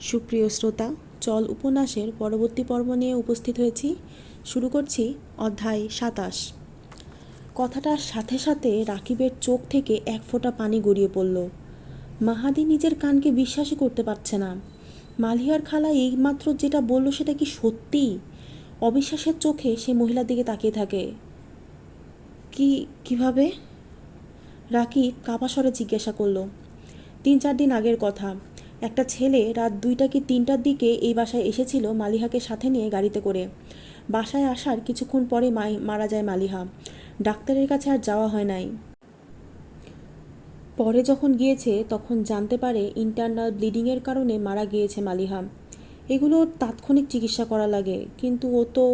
সুপ্রিয় শ্রোতা, চল উপন্যাসের পরবর্তী পর্ব নিয়ে উপস্থিত হয়েছি। শুরু করছি অধ্যায় সাতাশ। কথাটার সাথে সাথে রাকিবের চোখ থেকে এক ফোঁটা পানি গড়িয়ে পড়ল। মাহাদি নিজের কানকে বিশ্বাসই করতে পারছে না। মালিয়ার খালা এইমাত্র যেটা বলল সেটা কি সত্যি? অবিশ্বাসের চোখে সে মহিলার দিকে তাকিয়ে থাকে। কি, কীভাবে? রাকিব কাপা স্বরে জিজ্ঞাসা করল। তিন চার দিন আগের কথা। একটা ছেলে রাত দুইটা কি তিনটার দিকে এই বাসায় এসেছিল মালিহাকে সাথে নিয়ে গাড়িতে করে। বাসায় আসার কিছুক্ষণ পরে মারা যায় মালিহা। ডাক্তারের কাছে আর যাওয়া হয় নাই। পরে যখন গিয়েছে তখন জানতে পারে ইন্টারনাল ব্লিডিংয়ের কারণে মারা গিয়েছে মালিহা। এগুলো তাৎক্ষণিক চিকিৎসা করা লাগে, কিন্তু ও তো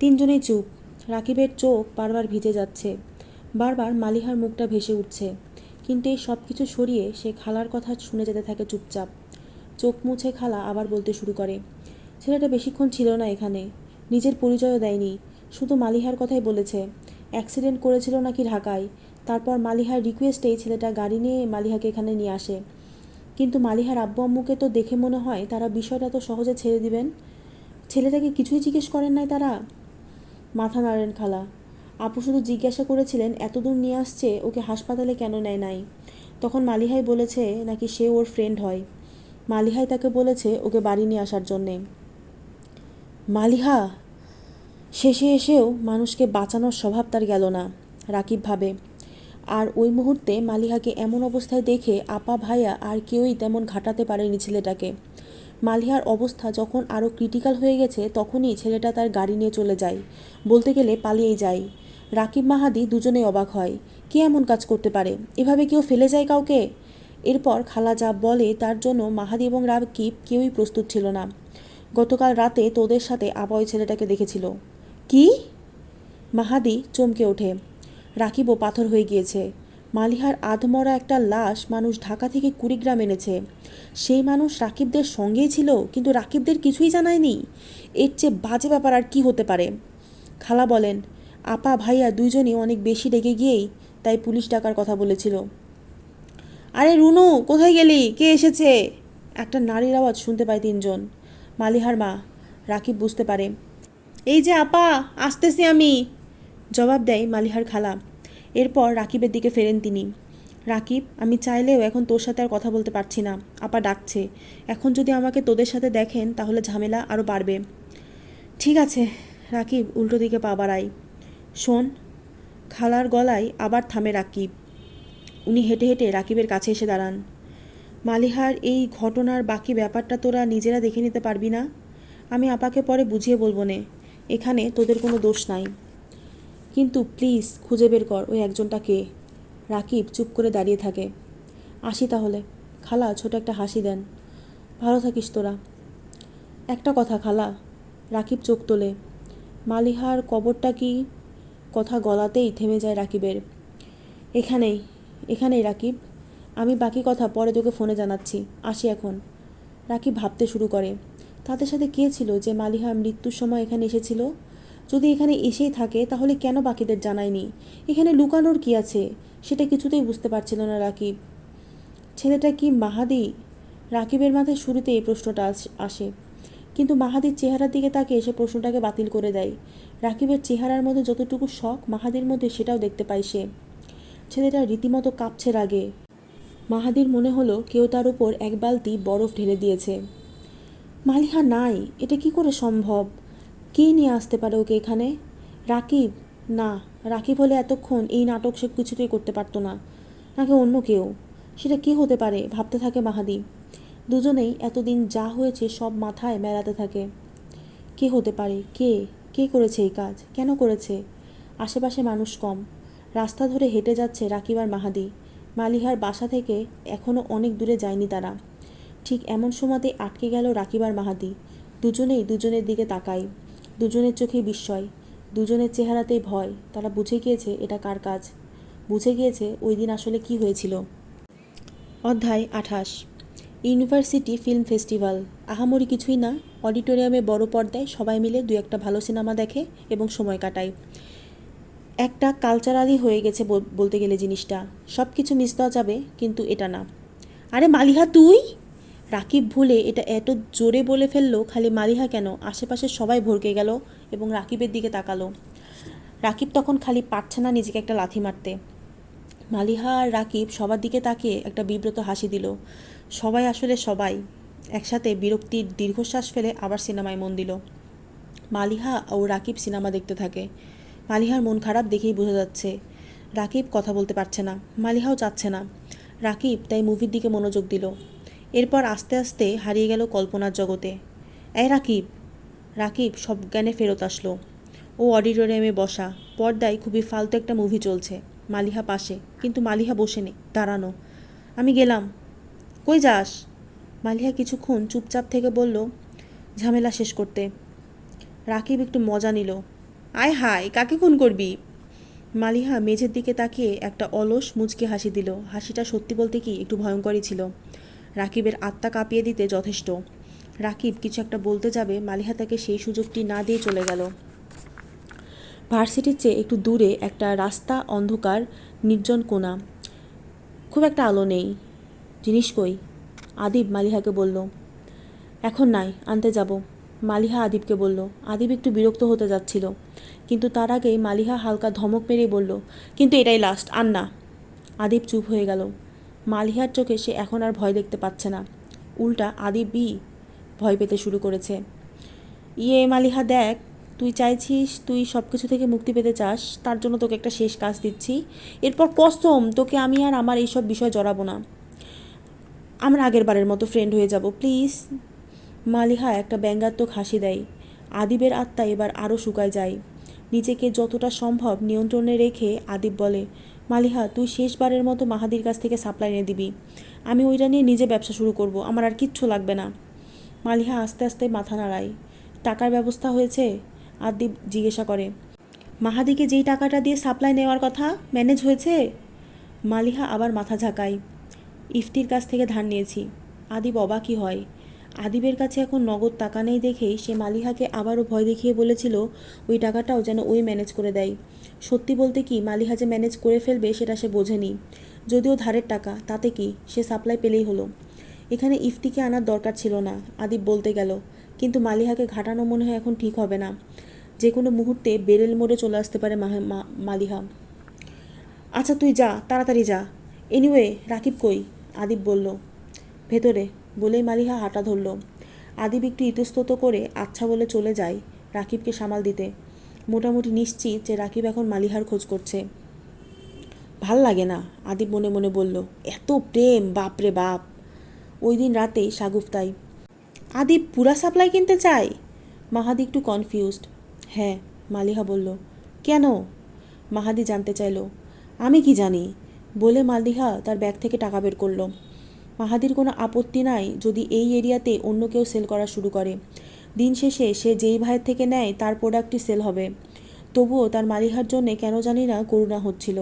তিনজনেই চুপ। রাকিবের চোখ বারবার ভিজে যাচ্ছে। বারবার মালিহার মুখটা ভেসে উঠছে। কিন্তু এই সব কিছু সরিয়ে সে খালার কথা শুনে যেতে থাকে চুপচাপ। চোখ মুছে খালা আবার বলতে শুরু করে, ছেলেটা বেশিক্ষণ ছিল না এখানে, নিজের পরিচয়ও দেয়নি, শুধু মালিহার কথাই বলেছে, অ্যাক্সিডেন্ট করেছিল নাকি ঢাকায়, তারপর মালিহার রিকোয়েস্টেই ছেলেটা গাড়ি নিয়ে মালিহাকে এখানে নিয়ে আসে। কিন্তু মালিহার আব্বু আম্মুকে তো দেখে মনে হয় তারা বিষয়টা তো সহজে ছেড়ে দিবেন, ছেলেটাকে কিছুই জিজ্ঞেস করেন নাই তারা? মাথা নাড়েন খালা। আপু শুধু জিজ্ঞাসা করেছিলেন, এতদূর নিয়ে আসছে, ওকে হাসপাতালে কেন নেয় নাই? তখন মালিহাই বলেছে, নাকি সে ওর ফ্রেন্ড হয়? মালিহাই তাকে বলেছে, ওকে বাড়ি নিয়ে আসার জন্যে। মালিহা, শেষে এসেও মানুষকে বাঁচানোর স্বভাব তার গেল না, রাকিব ভাবে। আর ওই মুহূর্তে মালিহাকে এমন অবস্থায় দেখে আপা ভাইয়া আর কেউই তেমন ঘাটাতে পারেনি ছেলেটাকে। মালিহার অবস্থা যখন আরও ক্রিটিক্যাল হয়ে গেছে, তখনই ছেলেটা তার গাড়ি নিয়ে চলে যায়। বলতে গেলে পালিয়েই যায়। রাকিব মাহাদি দুজনেই অবাক হয়। কে এমন কাজ করতে পারে? এভাবে কেউ ফেলে যায় কাউকে? এরপর খালা যা বলে, তার জন্য মাহাদি এবং রাকিব কেউই প্রস্তুত ছিল না। গতকাল রাতে তোদের সাথে আবয় ছেলেটাকে দেখেছিল। কি? মাহাদি চমকে ওঠে। রাকিবও পাথর হয়ে গিয়েছে। মালিহার আধমরা একটা লাশ মানুষ ঢাকা থেকে কুড়িগ্রাম এনেছে। সেই মানুষ রাকিবদের সঙ্গেই ছিল, কিন্তু রাকিবদের কিছুই জানায়নি। এর চেয়ে বাজে ব্যাপার আর কি হতে পারে? খালা বলেন আপা, ভাইয়া দুইজনই অনেক বেশি রেগে গিয়েই তাই পুলিশ ডাকার কথা বলেছিল। আরে রুনু, কোথায় গেলি? কে এসেছে? একটা নারীর আওয়াজ শুনতে পায় তিনজন। মালিহার মা, রাকিব বুঝতে পারে। এই যে আপা, আসতেছি আমি। জবাব দেয় মালিহার খালা। এরপর রাকিবের দিকে ফেরেন তিনি। রাকিব, আমি চাইলেও এখন তোর সাথে আর কথা বলতে পারছি না। আপা ডাকছে। এখন যদি আমাকে তোদের সাথে দেখেন, তাহলে ঝামেলা আরও বাড়বে। ঠিক আছে। রাকিব উল্টো দিকে পা বাড়ায়। শোন, খালার গলায় আবার থামে রাকিব। উনি হেঁটে হেঁটে রাকিবের কাছে এসে দাঁড়ান। মালিহার এই ঘটনার বাকি ব্যাপারটা তোরা নিজেরা দেখে নিতে পারবি না? আমি আপাকে পরে বুঝিয়ে বলব নে, এখানে তোদের কোনো দোষ নাই। কিন্তু প্লিজ খুঁজে বের কর ওই একজনটা কে। রাকিব চুপ করে দাঁড়িয়ে থাকে। আসি তাহলে। খালা, ছোট একটা হাসি দেন। ভালো থাকিস তোরা। একটা কথা খালা, রাকিব চোখ তোলে। মালিহার কবরটা কি কথা গলাতেই থেমে যায় রাকিবের। এখানেই এখানেই রাকিব। আমি বাকি কথা পরে তোকে ফোনে জানাচ্ছি। আসি এখন। রাকিব ভাবতে শুরু করে। তাদের সাথে কে ছিল যে মালিহা মৃত্যুর সময় এখানে এসেছিল? যদি এখানে এসেই থাকে, তাহলে কেন বাকিদের জানায়নি? এখানে লুকানোর কি আছে? সেটা কিছুতেই বুঝতে পারছিল না রাকিব। ছেলেটা কি মাহাদি? রাকিবের মাথায় শুরুতে এই প্রশ্নটা আস- কিন্তু মাহাদির চেহারার দিকে তাকে এসে প্রশ্নটাকে বাতিল করে দেয়। রাকিবের চেহারার মধ্যে যতটুকু শখ, মাহাদির মধ্যে সেটাও দেখতে পায় সে। ছেলেটা রীতিমতো কাঁপছে রাগে। মাহাদির মনে হলো কেউ তার উপর এক বালতি বরফ ঢেলে দিয়েছে। মালিহা নাই, এটা কি করে সম্ভব? কে নিয়ে আসতে পারে ওকে এখানে? রাকিব? না, রাকিব হলে এতক্ষণ এই নাটক সে কিছুতেই করতে পারতো না। নাকি অন্য কেউ? সেটা কি হতে পারে? ভাবতে থাকে মাহাদি। দুজনেই এতদিন যা হয়েছে সব মাথায় মেলাতে থাকে। কে হতে পারে? কে? কে করেছে এই কাজ? কেন করেছে? আশেপাশে মানুষ কম। রাস্তা ধরে হেঁটে যাচ্ছে রাকিব আর মাহাদি। মালিহার বাসা থেকে এখনও অনেক দূরে যায়নি তারা। ঠিক এমন সময়তে আটকে গেল রাকিব আর মাহাদি। দুজনেই দুজনের দিকে তাকায়। দুজনের চোখে বিস্ময়। দুজনের চেহারাতেই ভয়। তারা বুঝে গিয়েছে এটা কার কাজ? বুঝে গিয়েছে ওই দিন আসলে কি হয়েছিল। অধ্যায় আঠাশ। ইউনিভার্সিটি ফিল্ম ফেস্টিভ্যাল আহামরি কিছুই না, অডিটোরিয়ামে বড় পর্দায় সবাই মিলে দু একটা ভালো সিনেমা দেখে এবং সময় কাটায়। একটা কালচারালি হয়ে গেছে বল- বলতে গেলে জিনিসটা। সব কিছু মিস দেওয়া যাবে, কিন্তু এটা না। আরে মালিহা, তুই? রাকিব ভুলে এটা এত জোরে বলে ফেলল, খালি মালিহা কেন? আশেপাশে সবাই ভরকে গেল এবং রাকিবের দিকে তাকালো। রাকিব তখন খালি পারছে না নিজেকে একটা লাথি মারতে। মালিহা আর রাকিব সবার দিকে তাকিয়ে একটা বিব্রত হাসি দিল। সবাই আসলে সবাই। একসাথে বিরক্তির দীর্ঘশ্বাস ফেলে আবার সিনেমায় মন দিল। মালিহা ও রাকিব সিনেমা দেখতে থাকে। মালিহার মন খারাপ দেখেই বোঝা যাচ্ছে, রাকিব কথা বলতে পারছে না, মালিহাও চাচ্ছে না। রাকিব তাই মুভির দিকে মনোযোগ দিল। এরপর আস্তে আস্তে হারিয়ে গেল কল্পনার জগতে। এই রাকিব! রাকিব সব জ্ঞানে ফেরত আসলো। ও অডিটোরিয়ামে বসা, পর্দায় খুবই ফালতু একটা মুভি চলছে, মালিহা পাশে। কিন্তু মালিহা বসে নেই দাঁড়ানো। আমি গেলাম। কই যাস? মালিহা কিছুক্ষণ চুপচাপ থেকে বলল, ঝামেলা শেষ করতে। রাকিব একটু মজা নিল। আয় হায়, কাকে খুন করবি? মালিহা মেঝের দিকে তাকিয়ে একটা অলস মুচকে হাসি দিল। হাসিটা সত্যি বলতে কি একটু ভয়ঙ্করই ছিল। রাকিবের আত্মা কাঁপিয়ে দিতে যথেষ্ট। রাকিব কিছু একটা বলতে যাবে, মালিহা তাকে সেই সুযোগটি না দিয়ে চলে গেল। ভার্সিটির চেয়ে একটু দূরে একটা রাস্তা অন্ধকার, নির্জন কোণা। খুব একটা আলো নেই। জিনিস কই? আদিব মালিহাকে বলল, এখন নাই, আনতে যাব। মালিহা আদিবকে বলল, আদিব একটু বিরক্ত হতে যাচ্ছিল, কিন্তু তার আগেই মালিহা হালকা ধমক মেরে বলল, কিন্তু এটাই লাস্ট আর না। আদিব চুপ হয়ে গেল। মালিহার চোখে সে এখন আর ভয় দেখতে পাচ্ছে না। উল্টা আদিবই ভয় পেতে শুরু করেছে। ইয়ে মালিহা, দেখ, তুই চাইছিস তুই সব কিছু থেকে মুক্তি পেতে চাস, তার জন্য তোকে একটা শেষ কাজ দিচ্ছি। এরপর কসম, তোকে আমি আর আমার এইসব বিষয় জড়াবো না। আমরা আগের বারের মতো ফ্রেন্ড হয়ে যাব প্লিজ মালিহা একটা ব্যঙ্গাত্মক হাসি দেয়। আদিবের আত্মা এবার আরও শুকায় যায়। নিজেকে যতটা সম্ভব নিয়ন্ত্রণে রেখে আদিব বলে, মালিহা, তুই শেষবারের মতো মাহাদির কাছ থেকে সাপ্লাই এনে দিবি। আমি ওইটা নিয়ে নিজে ব্যবসা শুরু করব, আমার আর কিচ্ছু লাগবে না। মালিহা আস্তে আস্তে মাথা নাড়ায়। টাকার ব্যবস্থা হয়েছে? আদিব জিজ্ঞাসা করে। মাহাদিকে যেই টাকাটা দিয়ে সাপ্লাই নেওয়ার কথা ম্যানেজ হয়েছে? মালিহা আবার মাথা ঝাঁকায়। ইফতির কাছ থেকে ধার নিয়েছি। আদিব অবাকই হয়। আদিবের কাছে এখন নগদ টাকা নেই দেখেই সে মালিহাকে আবারও ভয় দেখিয়ে বলেছিল, ওই টাকাটাও যেন ওই ম্যানেজ করে দেয়। সত্যি বলতে কি মালিহা যে ম্যানেজ করে ফেলবে সেটা সে বোঝেনি। যদিও ধারের টাকা, তাতে কি সে সাপ্লাই পেলেই হলো। এখানে ইফতিকে আনার দরকার ছিল না, আদিব বলতে গেল। কিন্তু মালিহাকে ঘাটানো মনে হয় এখন ঠিক হবে না। যে কোনো মুহূর্তে বেরেল মোড়ে চলে আসতে পারে মালিহা। আচ্ছা তুই যা, তাড়াতাড়ি যা। এনিওয়ে রাকিব কই? আদিব বলল, ভেতরে, বলেই মালিহা হাঁটা ধরল। আদিব একটু ইতস্তত করে আচ্ছা বলে চলে যায় রাকিবকে সামাল দিতে। মোটামুটি নিশ্চিত যে রাকিব এখন মালিহার খোঁজ করছে। ভালো লাগে না, আদিব মনে মনে বলল, এত প্রেম বাপরে বাপ। ওই দিন রাতেই সাগুফতাই আদিব, পুরা সাপ্লাই কিনতে চায় মাহাদি একটু কনফিউজড হ্যাঁ মালিহা বলল, কেন? মাহাদি জানতে চাইল, আমি কি জানি? বলে মালিহা তার ব্যাগ থেকে টাকা বের করল। মাহাদির কোনো আপত্তি নাই যদি এই এরিয়াতে অন্য কেউ সেল করা শুরু করে। দিন শেষে সে যেই ভাইয়ের থেকে নেয়, তার প্রোডাক্টটি সেল হবে। তবুও তার মালিহার জন্যে কেন জানি না করুণা হচ্ছিল।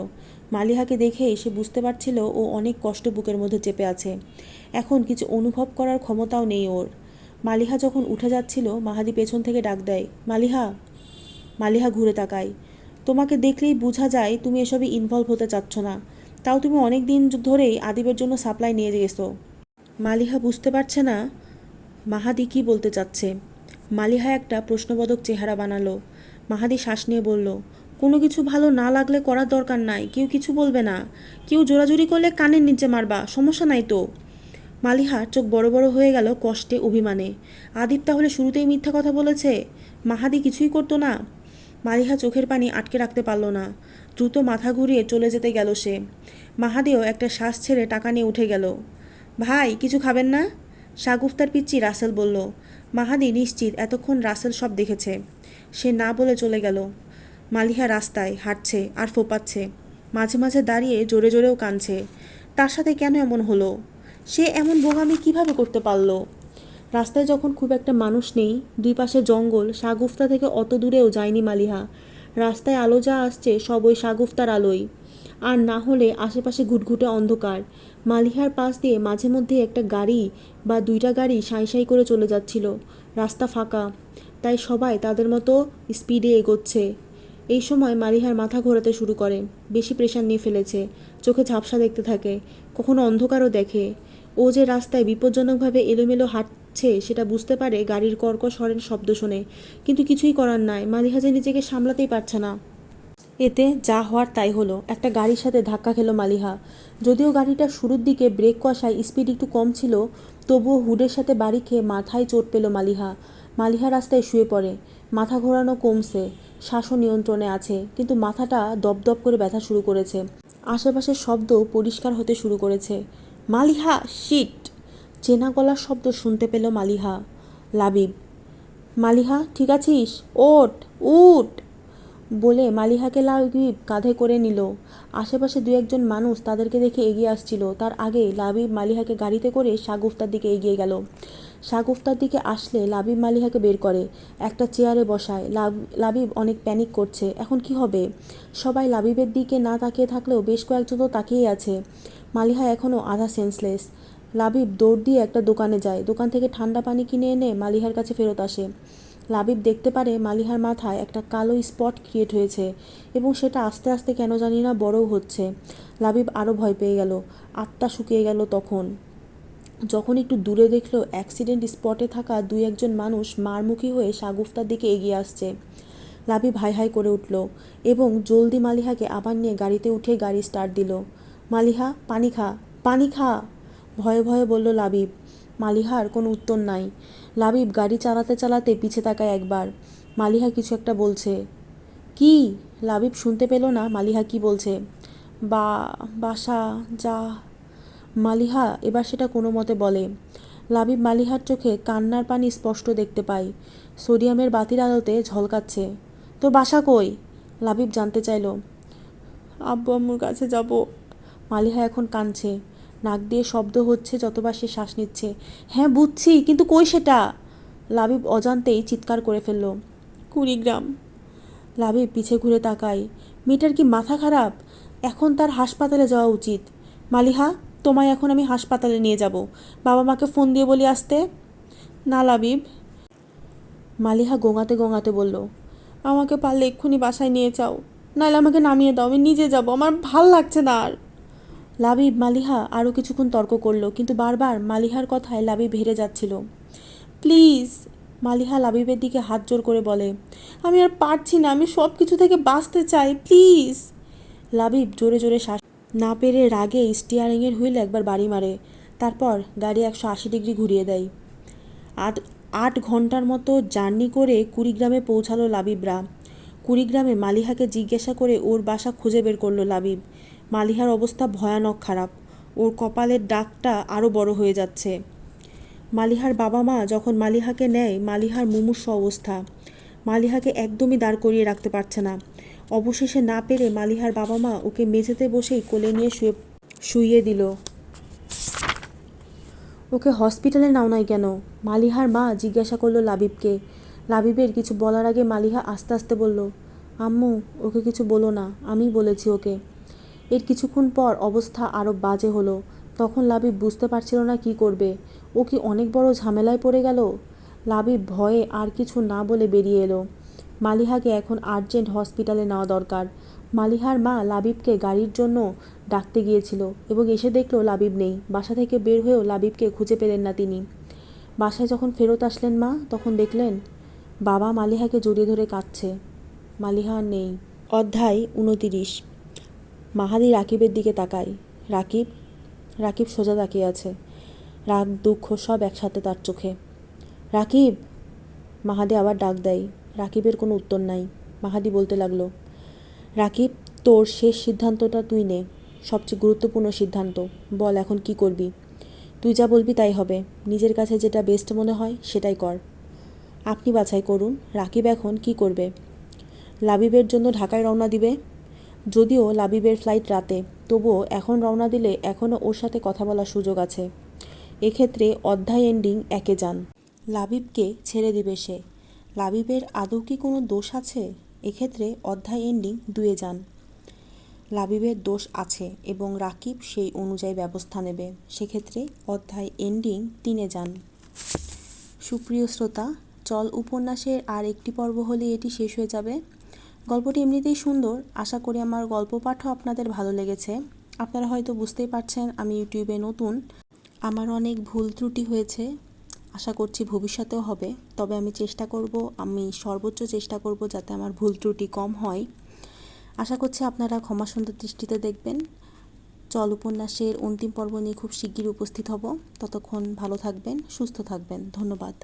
মালিহাকে দেখে সে বুঝতে পারছিল ও অনেক কষ্ট বুকের মধ্যে চেপে আছে। এখন কিছু অনুভব করার ক্ষমতাও নেই ওর। মালিহা যখন উঠে যাচ্ছিল, মাহাদি পেছন থেকে ডাক দেয়, মালিহা মালিহা ঘুরে তাকায়। তোমাকে দেখলেই বোঝা যায় তুমি এসবে ইনভলভ হতে চাচ্ছ না। তাও তুমি অনেক দিন ধরেই আদিবের জন্য সাপ্লাই নিয়ে গেছো। মালিহা বুঝতে পারছে না, মাহাদি কি বলতে চাচ্ছে। মালিহা একটা প্রশ্নবোধক চেহারা বানালো। মাহাদি শ্বাস নিয়ে বলল, কোনো কিছু ভালো না লাগলে করার দরকার নাই, কেউ কিছু বলবে না। কেউ জোরাজুরি করলে কানের নিচে মারবা, সমস্যা নাই তো। মালিহা চোখ বড় বড় হয়ে গেল কষ্টে, অভিমানে। আদিপ তাহলে শুরুতেই মিথ্যা কথা বলেছে? মাহাদি কিছুই করতো না? মালিহা চোখের পানি আটকে রাখতে পারল না। দ্রুত মাথা ঘুরিয়ে চলে যেতে গেল সে। মাহাদেও একটা শ্বাস ছেড়ে টাকা নিয়ে উঠে গেল। ভাই, কিছু খাবেন না? শাগুফতার পিচ্ছি রাসেল বলল। মাহাদি নিশ্চিত এতক্ষণ রাসেল সব দেখেছে। সে না বলে চলে গেল। মালিহা রাস্তায় হাঁটছে আর ফোপাচ্ছে। মাঝে মাঝে দাঁড়িয়ে জোরে জোরেও কাঁদছে। তার সাথে কেন এমন হলো? সে এমন বোগামি কীভাবে করতে পারল? রাস্তায় যখন খুব একটা মানুষ নেই, দুই পাশে জঙ্গল, শাগুফতা থেকে অত দূরেও যায়নি মালিহা। রাস্তায় আলো যা আসছে, সব ওই শাগুফতার আলোই। আর না হলে আশেপাশে ঘুটঘুটে অন্ধকার। মালিহার পাশ দিয়ে মাঝে মধ্যে একটা গাড়ি বা দুইটা গাড়ি সাঁই সাঁই করে চলে যাচ্ছিল। রাস্তা ফাঁকা। তাই সবাই তাদের মতো স্পিডে এগোচ্ছে। এই সময় মালিহার মাথা ঘোরাতে শুরু করে। বেশি প্রেশার নিয়ে ফেলেছে। চোখে ঝাপসা দেখতে থাকে। কখনো অন্ধকারও দেখে। ও যে রাস্তায় বিপজ্জনকভাবে এলোমেলো হাঁটছে সেটা বুঝতে পারে গাড়ির কর্কশ হরেন শব্দ শুনে। কিন্তু কিছুই করার নাই মালিহা যে নিজেকে সামলাতেই পারছে না। এতে যা হওয়ার তাই হলো, একটা গাড়ির সাথে ধাক্কা খেলো মালিহা। যদিও গাড়িটা শুরুর দিকে ব্রেক কষায় স্পিড একটু কম ছিল, তবুও হুডের সাথে বাড়ি খেয়ে মাথায় চোট পেল মালিহা। মালিহা রাস্তায় শুয়ে পড়ে, মাথা ঘোরানো কমছে, শ্বাসও নিয়ন্ত্রণে আছে, কিন্তু মাথাটা দপদপ করে ব্যথা শুরু করেছে। আশেপাশের শব্দ পরিষ্কার হতে শুরু করেছে। মালিহা শিট চেনা গলার শব্দ শুনতে পেল মালিহা। লাবিব, মালিহা, ঠিক আছিস? ওট উঠ! বলে মালিহাকে লাবিব কাঁধে করে নিল। আশেপাশে দু একজন মানুষ তাদেরকে দেখে এগিয়ে আসছিল। তার আগে লাবিব মালিহাকে গাড়িতে করে শাগুফতার দিকে এগিয়ে গেল। শাগুফতার দিকে আসলে লাবিব মালিহাকে বের করে। একটা চেয়ারে বসায়। লাব- লাবিব অনেক প্যানিক করছে। এখন কি হবে? সবাই লাবিবের দিকে না তাকিয়ে থাকলেও বেশ কয়েকজন তো তাকিয়েই আছে। মালিহা এখনও আধা সেন্সলেস লাবিব দৌড় দিয়ে একটা দোকানে যায়। দোকান থেকে ঠান্ডা পানি কিনে এনে মালিহার কাছে ফেরত আসে। লাবিব দেখতে পারে মালিহার মাথায় একটা কালো স্পট ক্রিয়েট হয়েছে এবং সেটা আস্তে আস্তে কেন জানি না বড়ও হচ্ছে। লাবিব আরও ভয় পেয়ে গেল। আত্মা শুকিয়ে গেল তখন। যখন একটু দূরে দেখল, অ্যাক্সিডেন্ট স্পটে থাকা দুই একজন মানুষ মারমুখী হয়ে সাগুফতার দিকে এগিয়ে আসছে। লাবিব হাই হাই করে উঠল এবং জলদি মালিহাকে আবার নিয়ে গাড়িতে উঠে গাড়ি স্টার্ট দিল। মালিহা, পানি খা পানি খা। ভয়ে ভয়ে বলল, লাবিব, মালিহার কোনো উত্তর নাই। লাবিব, গাড়ি চালাতে চালাতে পিছে তাকায় একবার। মালিহা কিছু একটা বলছে। কি? লাবিব শুনতে পেল না? মালিহা কি বলছে? বা, বাসা, যা। মালিহা এবার সেটা কোনো মতে বলে। লাবিব মালিহার চোখে কান্নার পানি স্পষ্ট দেখতে পায়। সোডিয়ামের বাতির আলোতে ঝলকাচ্ছে। তোর বাসা কই? লাবিব জানতে চাইল। আব্বু আম্মুর কাছে যাব। মালিহা এখন কাঁদছে। নাক দিয়ে শব্দ হচ্ছে যতবার সে শ্বাস নিচ্ছে। হ্যাঁ বুঝছি, কিন্তু কই সেটা? লাবিব অজান্তেই চিৎকার করে ফেলল। কুড়িগ্রাম। লাবিব পিছে ঘুরে তাকায়। মেয়েটার কি মাথা খারাপ? এখন তার হাসপাতালে যাওয়া উচিত। মালিহা, তোমায় এখন আমি হাসপাতালে নিয়ে যাব। বাবা মাকে ফোন দিয়ে বলি আসতে? না, লাবিব। মালিহা গোঙাতে গোঙাতে বলল, আমাকে পারলে এক্ষুনি বাসায় নিয়ে যাও। নাহলে আমাকে নামিয়ে দাও, আমি নিজে যাব। আমার ভালো লাগছে না আর। লাবিব, মালিহা আরও কিছুক্ষণ তর্ক করল, কিন্তু বারবার মালিহার কথায় লাবিব হেরে যাচ্ছিল। প্লিজ, মালিহা লাবিবের দিকে হাত জোর করে বলে, আমি আর পারছি না, আমি সব কিছু থেকে বাঁচতে চাই, প্লিজ। লাবিব জোরে জোরে শ্বাস না পেরে রাগে স্টিয়ারিংয়ের হুইল একবার বাড়ি মারে, তারপর গাড়ি একশো আশি ডিগ্রি ঘুরিয়ে দেয়। আট আট ঘণ্টার মতো জার্নি করে কুড়িগ্রামে পৌঁছালো লাবিবরা। কুড়িগ্রামে মালিহাকে জিজ্ঞাসা করে ওর বাসা খুঁজে বের করল লাবিব। মালিহার অবস্থা ভয়ানক খারাপ। ওর কপালের ডাকটা আরও বড় হয়ে যাচ্ছে। মালিহার বাবা মা যখন মালিহাকে নেয়, মালিহার মুমূর্ষ অবস্থা। মালিহাকে একদমই দাঁড় করিয়ে রাখতে পারছে না। অবশেষে না পেরে মালিহার বাবা মা ওকে মেঝেতে বসেই কোলে নিয়ে শুয়ে, শুইয়ে দিল। ওকে হসপিটালে নাও নাই কেন? মালিহার মা জিজ্ঞাসা করল লাবিবকে। লাবিবের কিছু বলার আগে মালিহা আস্তে আস্তে বলল, আম্মু, ওকে কিছু বলো না আমি বলেছি ওকে। এর কিছুক্ষণ পর অবস্থা আরও বাজে হলো। তখন লাবিব বুঝতে পারছিল না কি করবে। ও কি অনেক বড় ঝামেলায় পড়ে গেল? লাবিব ভয়ে আর কিছু না বলে বেরিয়ে এলো। মালিহাকে এখন আর্জেন্ট হসপিটালে নেওয়া দরকার। মালিহার মা লাবিবকে গাড়ির জন্য ডাকতে গিয়েছিল এবং এসে দেখল লাবিব নেই। বাসা থেকে বের হয়েও লাবিবকে খুঁজে পেলেন না তিনি। বাসায় যখন ফেরত আসলেন মা, তখন দেখলেন বাবা মালিহাকে জড়িয়ে ধরে কাঁদছে। মালিহা নেই। অধ্যায় উনতিরিশ। মাহাদি রাকিবের দিকে তাকায়। রাকিব রাকিব সোজা তাকিয়ে আছে। রাগ, দুঃখ সব একসাথে তার চোখে। রাকিব! মাহাদি আবার ডাক দেয়। রাকিবের কোনো উত্তর নাই। মাহাদি বলতে লাগল, রাকিব, তোর শেষ সিদ্ধান্তটা তুই নে। সবচেয়ে গুরুত্বপূর্ণ সিদ্ধান্ত। বল এখন কি করবি? তুই যা বলবি তাই হবে। নিজের কাছে যেটা বেস্ট মনে হয় সেটাই কর। আপনি বাছাই করুন। রাকিব এখন কি করবে? লাবিবের জন্য ঢাকায় রওনা দিবে? যদিও লাবিবের ফ্লাইট রাতে, তবুও এখন রওনা দিলে এখনও ওর সাথে কথা বলার সুযোগ আছে। এক্ষেত্রে অধ্যায় এন্ডিং একে যান। লাবিবকে ছেড়ে দিবে সে। লাবিবের আদৌ কি কোনো দোষ আছে? এক্ষেত্রে অধ্যায় এন্ডিং দুয়ে যান। লাবিবের দোষ আছে এবং রাকিব সেই অনুযায়ী ব্যবস্থা নেবে। সেক্ষেত্রে অধ্যায় এন্ডিং তিনে যান। সুপ্রিয় শ্রোতা, চল উপন্যাসের আর একটি পর্ব হলে এটি শেষ হয়ে যাবে। গল্পটি এমনিতেই সুন্দর। আশা করি আমার গল্প পাঠও আপনাদের ভালো লেগেছে। আপনারা হয়তো বুঝতেই পারছেন আমি ইউটিউবে নতুন। আমার অনেক ভুল ত্রুটি হয়েছে। আশা করছি ভবিষ্যতেও হবে। তবে আমি চেষ্টা করব, আমি সর্বোচ্চ চেষ্টা করব যাতে আমার ভুল ত্রুটি কম হয়। আশা করছি আপনারা ক্ষমা সুন্দর দৃষ্টিতে দেখবেন। চল উপন্যাসের অন্তিম পর্ব নিয়ে খুব শিগগির উপস্থিত হব। ততক্ষণ ভালো থাকবেন, সুস্থ থাকবেন। ধন্যবাদ।